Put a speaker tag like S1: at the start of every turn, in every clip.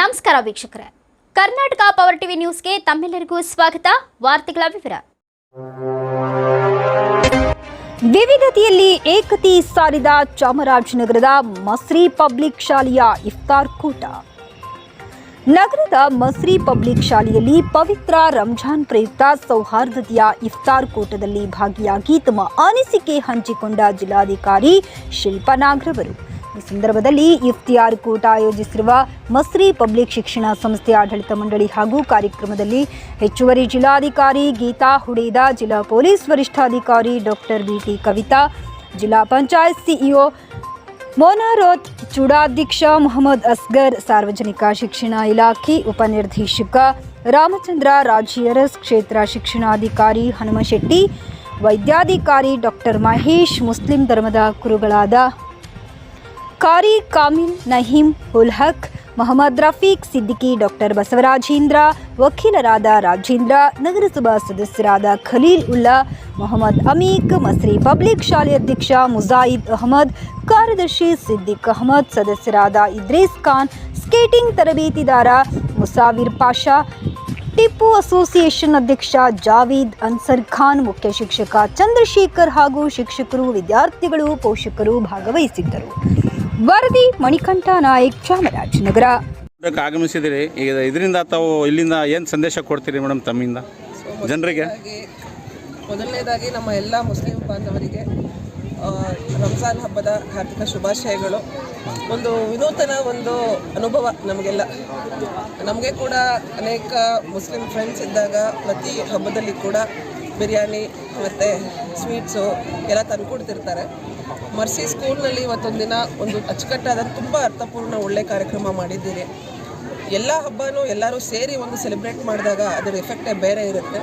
S1: ನಮಸ್ಕಾರ ವೀಕ್ಷಕರೇ. Karnataka power TV ನ್ಯೂಸ್ಗೆ ತಮ್ಮೆಲ್ಲರಿಗೂ ಸ್ವಾಗತ. ವಾರ್ತೆಗಳ ವಿವರ. ವಿವಿಧತೆಯಲ್ಲಿ ಏಕತೆ ಸಾರಿದ ಚಾಮರಾಜನಗರದ ಮಸ್ರಿ ಪಬ್ಲಿಕ್ ಶಾಲೆಯ ಇಫ್ತಾರ್ ಕೂಟ. ನಗರದ ಮಸ್ರಿ ಪಬ್ಲಿಕ್ ಶಾಲೆಯಲ್ಲಿ ಪವಿತ್ರ ರಂಜಾನ್ ಪ್ರಯುಕ್ತ ಸೌಹಾರ್ದತೆಯ ಇಫ್ತಾರ್ ಕೂಟದಲ್ಲಿ ಭಾಗಿಯಾಗಿ ತಮ್ಮ ಅನಿಸಿಕೆ ಹಂಚಿಕೊಂಡ ಜಿಲ್ಲಾಧಿಕಾರಿ ಶಿಲ್ಪಾ ನಾಗ್ರವರು ಈ ಸಂದರ್ಭದಲ್ಲಿ ಇಫ್ತಿಯಾರ್ ಕೂಟ ಆಯೋಜಿಸಿರುವ ಮಸ್ರಿ ಪಬ್ಲಿಕ್ ಶಿಕ್ಷಣ ಸಂಸ್ಥೆ ಆಡಳಿತ ಮಂಡಳಿ ಹಾಗೂ ಕಾರ್ಯಕ್ರಮದಲ್ಲಿ ಹೆಚ್ಚುವರಿ ಜಿಲ್ಲಾಧಿಕಾರಿ ಗೀತಾ ಹುಡೇದ, ಜಿಲ್ಲಾ ಪೊಲೀಸ್ ವರಿಷ್ಠಾಧಿಕಾರಿ ಡಾಕ್ಟರ್ ಬಿಟಿ ಕವಿತಾ, ಜಿಲ್ಲಾ ಪಂಚಾಯತ್ ಸಿಇಒ ಮೋನಾರೋತ್, ಚೂಡಾಧ್ಯಕ್ಷ ಮೊಹಮ್ಮದ್ ಅಸ್ಗರ್, ಸಾರ್ವಜನಿಕ ಶಿಕ್ಷಣ ಇಲಾಖೆ ಉಪನಿರ್ದೇಶಕ ರಾಮಚಂದ್ರ, ರಾಜಿಯರಸ್ ಕ್ಷೇತ್ರ ಶಿಕ್ಷಣಾಧಿಕಾರಿ ಹನುಮಶೆಟ್ಟಿ, ವೈದ್ಯಾಧಿಕಾರಿ ಡಾಕ್ಟರ್ ಮಹೇಶ್, ಮುಸ್ಲಿಂ ಧರ್ಮದ ಕುರುಗಳಾದ ಕಾರಿ ಕಾಮಿಲ್ ನಹೀಂ ಉಲ್ ಹಕ್, ಮೊಹಮ್ಮದ್ ರಫೀಕ್ ಸಿದ್ದಿಕಿ ಡಾಕ್ಟರ್ ಬಸವರಾಜೇಂದ್ರ, ವಕೀಲರಾದ ರಾಜೇಂದ್ರ, ನಗರಸಭಾ ಸದಸ್ಯರಾದ ಖಲೀಲ್ ಉಲ್ಲಾ, ಮೊಹಮ್ಮದ್ ಅಮೀಕ್, ಮಸ್ರಿ ಪಬ್ಲಿಕ್ ಶಾಲೆ ಅಧ್ಯಕ್ಷ ಮುಜಾಯಿದ್ ಅಹಮದ್, ಕಾರ್ಯದರ್ಶಿ ಸಿದ್ದಿಕ್ ಅಹಮದ್, ಸದಸ್ಯರಾದ ಇದ್ರೇಸ್ ಖಾನ್, ಸ್ಕೇಟಿಂಗ್ ತರಬೇತಿದಾರ ಮುಸಾವಿರ್ ಪಾಷಾ, ಟಿಪ್ಪು ಅಸೋಸಿಯೇಷನ್ ಅಧ್ಯಕ್ಷ ಜಾವೀದ್ ಅನ್ಸರ್ ಖಾನ್, ಮುಖ್ಯ ಶಿಕ್ಷಕ ಚಂದ್ರಶೇಖರ್ ಹಾಗೂ ಶಿಕ್ಷಕರು, ವಿದ್ಯಾರ್ಥಿಗಳು, ಪೋಷಕರು ಭಾಗವಹಿಸಿದ್ದರು. ವರದಿ ಮಣಿಕಂಠ ನಾಯಕ್ ಚಾಮರಾಜನಗರ
S2: ಆಗಮಿಸಿದಿರಿ. ಈಗ ಇದರಿಂದ ತಾವು ಇಲ್ಲಿಂದ ಏನು ಸಂದೇಶ ಕೊಡ್ತೀರಿ ಮೇಡಮ್ ತಮ್ಮಿಂದ? ಜನರಿಗೆ?
S3: ಮೊದಲನೇದಾಗಿ ನಮ್ಮ ಎಲ್ಲ ಮುಸ್ಲಿಂ ಬಾಂಧವರಿಗೆ ಆ, ರಂಜಾನ್ ಹಬ್ಬದ ಹಾರ್ದಿಕ ಶುಭಾಶಯಗಳು. ಒಂದು ವಿನೂತನ ಒಂದು ಅನುಭವ ನಮಗೆಲ್ಲ. ನಮಗೆ ಕೂಡ ಅನೇಕ ಮುಸ್ಲಿಂ ಫ್ರೆಂಡ್ಸ್ ಇದ್ದಾಗ ಪ್ರತಿ ಹಬ್ಬದಲ್ಲಿ ಕೂಡ ಬಿರಿಯಾನಿ ಮತ್ತು ಸ್ವೀಟ್ಸು ಎಲ್ಲ ತಂದು ಕೊಡ್ತಿರ್ತಾರೆ. ಮರ್ಸಿ ಸ್ಕೂಲ್ನಲ್ಲಿ ಇವತ್ತೊಂದು ದಿನ ಒಂದು ಅಚ್ಚುಕಟ್ಟಾದ, ತುಂಬ ಅರ್ಥಪೂರ್ಣ ಒಳ್ಳೆ ಕಾರ್ಯಕ್ರಮ ಮಾಡಿದ್ದೀರಿ. ಎಲ್ಲ ಹಬ್ಬನೂ ಎಲ್ಲರೂ ಸೇರಿ ಒಂದು ಸೆಲೆಬ್ರೇಟ್ ಮಾಡಿದಾಗ ಅದರ ಎಫೆಕ್ಟೇ ಬೇರೆ ಇರುತ್ತೆ.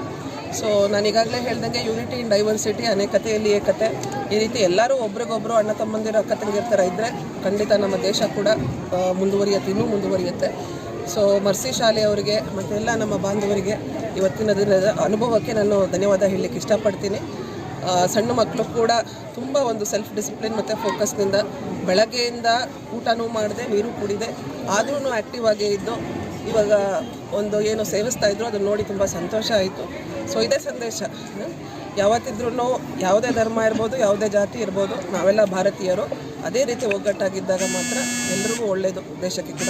S3: ಸೊ ನಾನು ಈಗಾಗಲೇ ಹೇಳ್ದಂಗೆ ಯೂನಿಟಿ ಇನ್ ಡೈವರ್ಸಿಟಿ ಅನೇಕತೆಯಲ್ಲಿ ಏಕತೆ. ಈ ರೀತಿ ಎಲ್ಲರೂ ಒಬ್ರಿಗೊಬ್ಬರು ಅಣ್ಣ ತಮ್ಮಂದಿರ ಅಕ್ಕ ತಂಗಿರ್ತಾರೆ ಇದ್ದರೆ ಖಂಡಿತ ನಮ್ಮ ದೇಶ ಕೂಡ ಮುಂದುವರಿಯುತ್ತೆ, ಇನ್ನೂ ಮುಂದುವರಿಯುತ್ತೆ. ಸೊ ಮರ್ಸಿ ಶಾಲೆಯವರಿಗೆ ಮತ್ತೆಲ್ಲ ನಮ್ಮ ಬಾಂಧವರಿಗೆ ಇವತ್ತಿನ ದಿನದ ಅನುಭವಕ್ಕೆ ನಾನು ಧನ್ಯವಾದ ಹೇಳಲಿಕ್ಕೆ ಇಷ್ಟಪಡ್ತೀನಿ. ಸಣ್ಣ ಮಕ್ಕಳು ಕೂಡ ತುಂಬ ಒಂದು ಸೆಲ್ಫ್ ಡಿಸಿಪ್ಲಿನ್ ಮತ್ತು ಫೋಕಸ್ನಿಂದ ಬೆಳಗ್ಗೆಯಿಂದ ಊಟನೂ ಮಾಡಿದೆ, ನೀರು ಕುಡಿದೆ ಆದ್ರೂ ಆ್ಯಕ್ಟಿವ್ ಆಗೇ ಇದ್ದು ಇವಾಗ ಒಂದು ಏನು ಸೇವಿಸ್ತಾ ಇದ್ರು ಅದನ್ನು ನೋಡಿ ತುಂಬ ಸಂತೋಷ ಆಯಿತು. ಸೊ ಇದೇ ಸಂದೇಶ. ಯಾವತ್ತಿದ್ರೂ ಯಾವುದೇ ಧರ್ಮ ಇರ್ಬೋದು, ಯಾವುದೇ ಜಾತಿ ಇರ್ಬೋದು, ನಾವೆಲ್ಲ ಭಾರತೀಯರು, ಅದೇ ರೀತಿ ಒಗ್ಗಟ್ಟಾಗಿದ್ದಾಗ ಮಾತ್ರ ಎಲ್ರಿಗೂ ಒಳ್ಳೆಯದು ದೇಶಕ್ಕೆ ಕೂಡ.